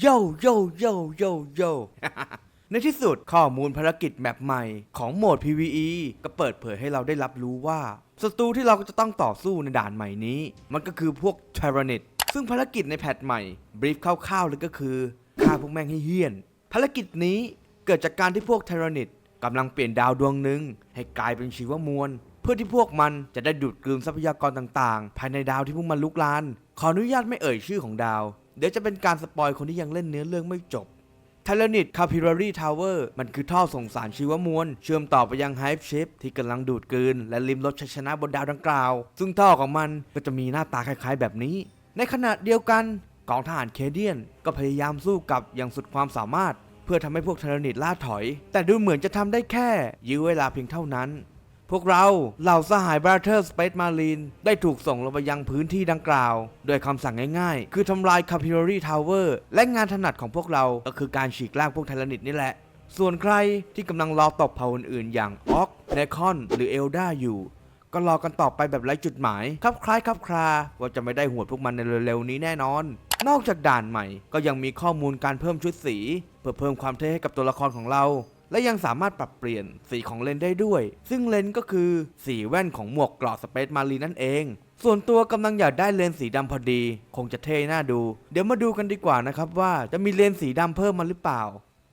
โยโยโยโยโย ในที่สุดข้อมูลภารกิจแมปใหม่ของโหมด PVE ก็เปิดเผยให้เราได้รับรู้ว่าศัตรูที่เราก็จะต้องต่อสู้ในด่านใหม่นี้ มันก็คือพวก t y r a n i t ซึ่งภารกิจในแพทใหม่บรีฟคร่าวๆเลยก็คือฆ่าพวกแม่งให้เฮี้ยน ภารกิจนี้เกิดจากการที่พวก t y r a n i t กำลังเปลี่ยนดาวดวงหนึ่งให้กลายเป็นชีวมวลเพื่อที่พวกมันจะได้ดูดกลืนทรัพยากรต่างๆ ภายในดาวที่พวกมันลุกลาน ขออนุญาตไม่เอ่ยชื่อของดาว เดี๋ยวจะเป็นการสปอยคนที่ยังเล่นเนื้อเรื่องไม่จบไทเลนิตคาพิรารีทาวเวอร์มันคือท่อส่งสารชีวมวล เชื่อมต่อไปยังไฮฟ์ชิปที่กำลังดูดกลืน และลิมรถชัยชนะบนดาวดังกล่าว ซึ่งท่อของมันก็จะมีหน้าตาคล้ายๆ แบบนี้ ในขณะเดียวกันกองทหารเคเดียน ก็พยายามสู้กับอย่างสุดความสามารถ เพื่อทำให้พวกไทเลนิตล่าถอย แต่ดูเหมือนจะทำได้แค่ ยื้อเวลาเพียงเท่านั้น พวกเราเหล่าสหายบราเธอร์สเปซมารีนได้ถูกส่งลงไปยังพื้นที่ดังกล่าว โดยคำสั่งง่ายๆ คือทำลายคาพิโรรีทาวเวอร์และงานถนัดของพวกเราก็คือการฉีกล่างพวกไทลนิตนี่แหละ ส่วนใครที่กำลังรอตบเผ่าอื่นๆอย่างออกเนคอน หรือเอลดาอยู่ ก็รอกันต่อไปแบบไร้จุดหมายครับคล้ายครับคราว่าจะไม่ได้หัวดพวกมันในเร็วๆนี้แน่นอน นอกจากด่านใหม่ก็ยังมีข้อมูลการเพิ่มชุดสี เพื่อเพิ่มความเท่ให้กับตัวละครของเรา และยังสามารถปรับเปลี่ยนสีของเลนได้ด้วย ซึ่งเลนก็คือสีแว่นของหมวกกราะสเปซมารีนั่นเอง ส่วนตัวกำลังอยากได้เลนสีดำพอดี คงจะเท่น่าดู เดี๋ยวมาดูกันดีกว่านะครับว่าจะมีเลนส์สีดำเพิ่มมาหรือเปล่า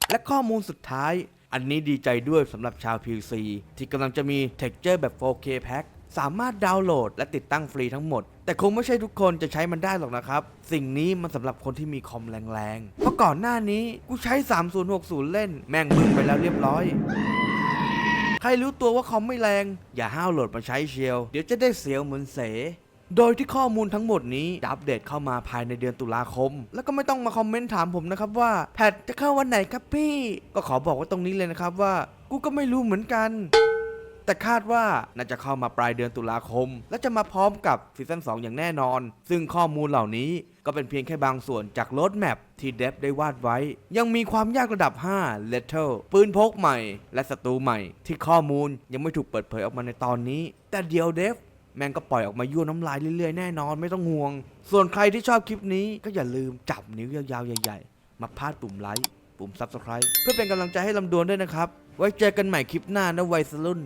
และข้อมูลสุดท้าย อันนี้ดีใจด้วยสำหรับชาว PC ที่กำลังจะมี Texture แบบ 4K Pack สามารถดาวน์โหลดและติดตั้งฟรีทั้งหมด แต่คงไม่ใช่ทุกคนจะใช้มันได้หรอกนะครับ สิ่งนี้มันสำหรับคนที่มีคอมแรงๆ เพราะก่อนหน้านี้กูใช้ 3060 เล่นแม่งมึนไปแล้วเรียบร้อย ใครรู้ตัวว่าคอมไม่แรง อย่าห้าวโหลดมาใช้เชียว เดี๋ยวจะได้เสียวเหมือนเสโดยที่ข้อมูลทั้งหมดนี้จะอัปเดตเข้ามาภายในเดือนตุลาคม แล้วก็ไม่ต้องมาคอมเมนต์ถามผมนะครับว่าแพทจะเข้าวันไหนครับพี่ ก็ขอบอกว่าตรงนี้เลยนะครับว่า กูก็ไม่รู้เหมือนกัน แต่คาดว่าน่าจะเข้ามาปลายเดือนตุลาคม และจะมาพร้อมกับซีซั่น2 อย่างแน่นอน ซึ่งข้อมูลเหล่านี้ก็เป็นเพียงแค่บางส่วนจากโรดแมปที่เดฟได้วาดไว้ ยังมีความยากระดับ 5 l e t t l e ปืนพกใหม่ และศัตรูใหม่ ที่ข้อมูลยังไม่ถูกเปิดเผยออกมาในตอนนี้ แต่เดียวเดฟแมงก็ปล่อยออกมายั่วน้ำลายเรื่อยๆ แน่นอนไม่ต้องห่วง ส่วนใครที่ชอบคลิปนี้ก็อย่าลืมจับนิ้วยาวๆ ใหญ่ๆ มาพาดปุ่มไลค์ ปุ่ม Subscribe เพื่อเป็นกำลังใจให้ลำดวนด้วยนะครับ ไว้เจอกันใหม่คลิปหน้านะวัยรุ่น